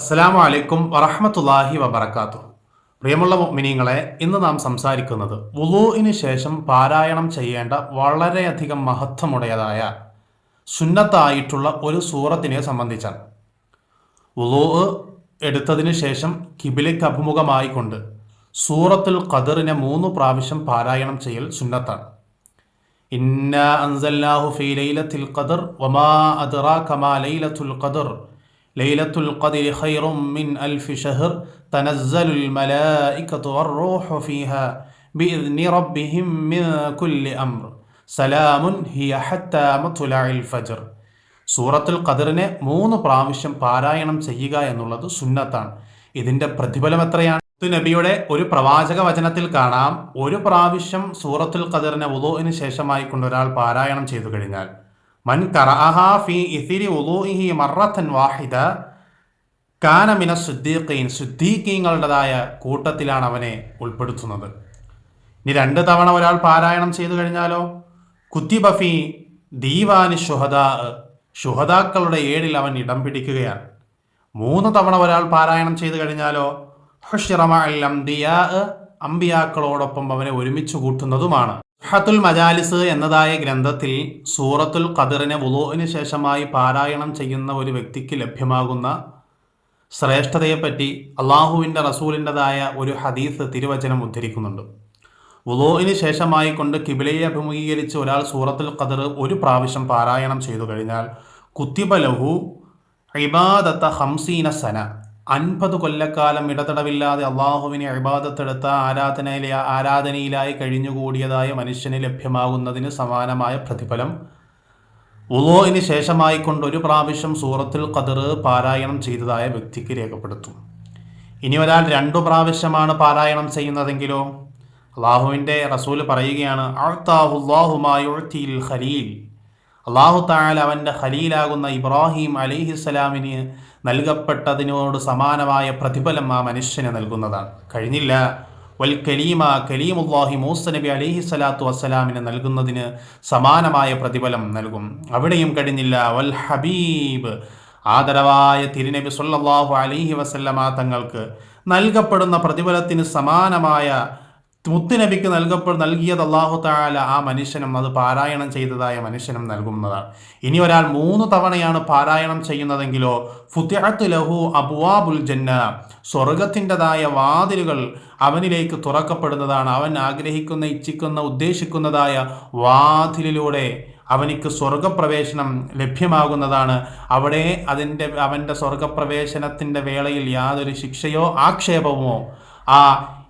അസ്സാം വലൈക്കും വറഹമത്തല്ലാഹി വബർക്കാത്തു പ്രിയമുള്ള മിനിങ്ങളെ ഇന്ന് നാം സംസാരിക്കുന്നത് വുളുവിന് ശേഷം പാരായണം ചെയ്യേണ്ട വളരെയധികം മഹത്വമുടേതായ സുന്നത്തായിട്ടുള്ള ഒരു സൂറത്തിനെ സംബന്ധിച്ചാണ്. വുളു എടുത്തതിന് ശേഷം കിബിലേക്ക് അഭിമുഖമായിക്കൊണ്ട് സൂറത്തുൽ ഖദറിനെ മൂന്ന് പ്രാവശ്യം പാരായണം ചെയ്യൽ സുന്നത്താണ്. ഇന്ന അൻസല്ലാഹു ഫീ ലൈലത്തിൽ വമാ അദ്റാക മാ ലൈലത്തുൽ ലൈലത്തുൽ ഖദ്രി ഖൈറും മിൻ അൽഫി ഷഹർ തനസ്സലുൽ മലായികത്തു والروح ഫീഹാ بإذن റബ്ബിഹിം മിൻ കുല്ലി അംർ. സലാമുൻ ഹിയ ഹത്താ മത്ലഇൽ ഫജ്ർ. സൂറത്തുൽ ഖദറിനെ മൂന്ന് പ്രാവശ്യം പാരായണം ചെയ്യുക എന്നുള്ളത് സുന്നത്താണ്. ഇതിന്റെ പ്രതിഫലം എത്രയാണ്? നബിയുടെ ഒരു പ്രവാചക വചനത്തിൽ കാണാം. ഒരു പ്രാവശ്യം സൂറത്തുൽ ഖദറിനെ ഉദോവിന് ശേഷമായി കൊണ്ട് ഒരാൾ പാരായണം ചെയ്തു കഴിഞ്ഞാൽ മൻ ഫി വാഹിദ കാനമിന സുദ്ദീഖീൻ സുദ്ദീഖീങ്ങളുടേതായ കൂട്ടത്തിലാണ് അവനെ ഉൾപ്പെടുത്തുന്നത്. ഇനി രണ്ട് തവണ ഒരാൾ പാരായണം ചെയ്തു കഴിഞ്ഞാലോ? കുത്തിബഫി ദീവാനി ഷുഹദ ഷുഹദാക്കളുടെ ഏഴിൽ അവൻ ഇടം പിടിക്കുകയാണ്. മൂന്ന് തവണ ഒരാൾ പാരായണം ചെയ്തു കഴിഞ്ഞാലോ? അമ്പിയാക്കളോടൊപ്പം അവനെ ഒരുമിച്ച് കൂട്ടുന്നതുമാണ്. ഹത്തുൽ മജാലിസ് എന്നതായ ഗ്രന്ഥത്തിൽ സൂറത്തുൽ ഖദറിനെ വുളുവിന് ശേഷമായി പാരായണം ചെയ്യുന്ന ഒരു വ്യക്തിക്ക് ലഭ്യമാകുന്ന ശ്രേഷ്ഠതയെപ്പറ്റി അള്ളാഹുവിന്റെ റസൂലിന്റെതായ ഒരു ഹദീസ് തിരുവചനം ഉദ്ധരിക്കുന്നുണ്ട്. വുളുവിന് ശേഷമായി കൊണ്ട് കിബിലയെ അഭിമുഖീകരിച്ച് ഒരാൾ സൂറത്തുൽ ഖദർ ഒരു പ്രാവശ്യം പാരായണം ചെയ്തു കഴിഞ്ഞാൽ കുത്തിബലഹു ഇബാദത്ത ഹംസീന സന അൻപത് കൊല്ലക്കാലം ഇടതടവില്ലാതെ അള്ളാഹുവിനെ അഴിബാദത്തെടുത്ത ആരാധനയിലെ ആരാധനയിലായി കഴിഞ്ഞുകൂടിയതായ മനുഷ്യന് ലഭ്യമാകുന്നതിന് സമാനമായ പ്രതിഫലം. ഉലോയിന് ശേഷമായി കൊണ്ട് ഒരു പ്രാവശ്യം സൂറത്തിൽ കതിർ പാരായണം ചെയ്തതായ വ്യക്തിക്ക് രേഖപ്പെടുത്തും. ഇനി ഒരാൾ രണ്ടു പ്രാവശ്യമാണ് പാരായണം ചെയ്യുന്നതെങ്കിലോ? അള്ളാഹുവിന്റെ റസൂൽ പറയുകയാണ് ഖലീൽ. അള്ളാഹു താല അവന്റെ ഖലീലാകുന്ന ഇബ്രാഹിം അലിഹിസ്സലാമിന് നൽകപ്പെട്ടതിനോട് സമാനമായ പ്രതിഫലം ആ മനുഷ്യന് നൽകുന്നതാണ്. കഴിഞ്ഞില്ല. വൽ കലീമ കലീമുല്ലാഹി മൂസ നബി അലിഹി സ്വലാത്തു വസ്സലാമിന് നൽകുന്നതിന് സമാനമായ പ്രതിഫലം നൽകും. അവിടെയും കഴിഞ്ഞില്ല. വൽ ഹബീബ് ആദരവായ തിരുനബി സല്ലാഹു അലിഹി വസല്ലമ തങ്ങൾക്ക് നൽകപ്പെടുന്ന പ്രതിഫലത്തിന് സമാനമായ മുത്തുനബിക്ക് നൽകപ്പോൾ നൽകിയത് അള്ളാഹു താല ആ മനുഷ്യനും അത് പാരായണം ചെയ്തതായ മനുഷ്യനും നൽകുന്നതാണ്. ഇനി ഒരാൾ മൂന്ന് തവണയാണ് പാരായണം ചെയ്യുന്നതെങ്കിലോ ഫുത്തിഹത്ത് ലഹു അബുവാബുൽ ജന്ന സ്വർഗത്തിന്റെതായ വാതിലുകൾ അവനിലേക്ക് തുറക്കപ്പെടുന്നതാണ്. അവൻ ആഗ്രഹിക്കുന്ന ഇച്ഛിക്കുന്ന ഉദ്ദേശിക്കുന്നതായ വാതിലിലൂടെ അവനിക്ക് സ്വർഗപ്രവേശനം ലഭ്യമാകുന്നതാണ്. അവിടെ അതിന്റെ അവന്റെ സ്വർഗപ്രവേശനത്തിന്റെ വേളയിൽ യാതൊരു ശിക്ഷയോ ആക്ഷേപമോ ആ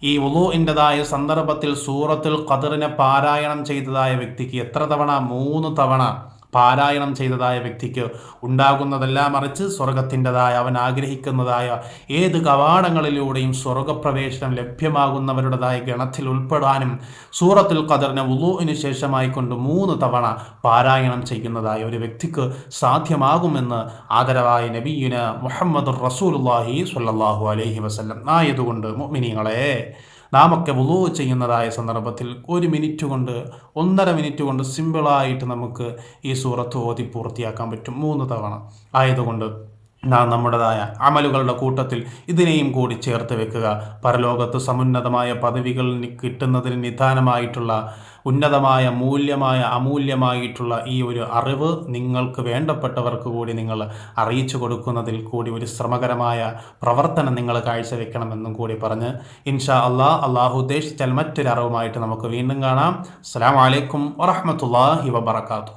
ഈ ഉളുവിന്റെതായ സന്ദർഭത്തിൽ സൂറത്തുൽ ഖദറിനെ പാരായണം ചെയ്തതായ വ്യക്തിക്ക് എത്ര തവണ? മൂന്ന് തവണ. പാരായണം ചെയ്തതായ വ്യക്തിക്ക് ഉണ്ടാകുന്നതെല്ലാം മറിച്ച് സ്വർഗത്തിന്റെതായ അവൻ ആഗ്രഹിക്കുന്നതായ ഏത് കവാടങ്ങളിലൂടെയും സ്വർഗപ്രവേശനം ലഭ്യമാകുന്നവരുടേതായ ഗണത്തിൽ ഉൾപ്പെടാനും സൂറത്തുൽ ഖദറിനെ ഉളുവിന് ശേഷമായി കൊണ്ട് മൂന്ന് തവണ പാരായണം ചെയ്യുന്നതായ ഒരു വ്യക്തിക്ക് സാധ്യമാകുമെന്ന് ആദരവായ നബീന മുഹമ്മദ് റസൂലുല്ലാഹി സ്വല്ലല്ലാഹു അലൈഹി വസല്ലം ആയതുകൊണ്ട് മുഅ്മിനീങ്ങളെ നാമൊക്കെ വുളു ചെയ്യുന്നതായ സന്ദർഭത്തിൽ ഒരു മിനിറ്റ് കൊണ്ട് ഒന്നര മിനിറ്റ് കൊണ്ട് സിമ്പിളായിട്ട് നമുക്ക് ഈ സൂറത്ത് ഓതി പൂർത്തിയാക്കാൻ പറ്റും. മൂന്ന് തവണ. ആയതുകൊണ്ട് നാം നമ്മുടേതായ അമലുകളുടെ കൂട്ടത്തിൽ ഇതിനെയും കൂടി ചേർത്ത് വെക്കുക. പരലോകത്ത് സമുന്നതമായ പദവികൾ കിട്ടുന്നതിന് നിദാനമായിട്ടുള്ള ഉന്നതമായ മൂല്യമായ അമൂല്യമായിട്ടുള്ള ഈ ഒരു അറിവ് നിങ്ങൾക്ക് വേണ്ടപ്പെട്ടവർക്ക് കൂടി നിങ്ങൾ അറിയിച്ചു കൊടുക്കുന്നതിൽ കൂടി ഒരു ശ്രമകരമായ പ്രവർത്തനം നിങ്ങൾ കാഴ്ചവെക്കണമെന്നും കൂടി പറഞ്ഞ് ഇൻഷാ അള്ളാഹ് അള്ളാഹു ഉദ്ദേശിച്ചാൽ മറ്റൊരു അറിവുമായിട്ട് നമുക്ക് വീണ്ടും കാണാം. അസ്സാം വലൈക്കും വറഹമത്തല്ലാഹി വബർക്കാത്തു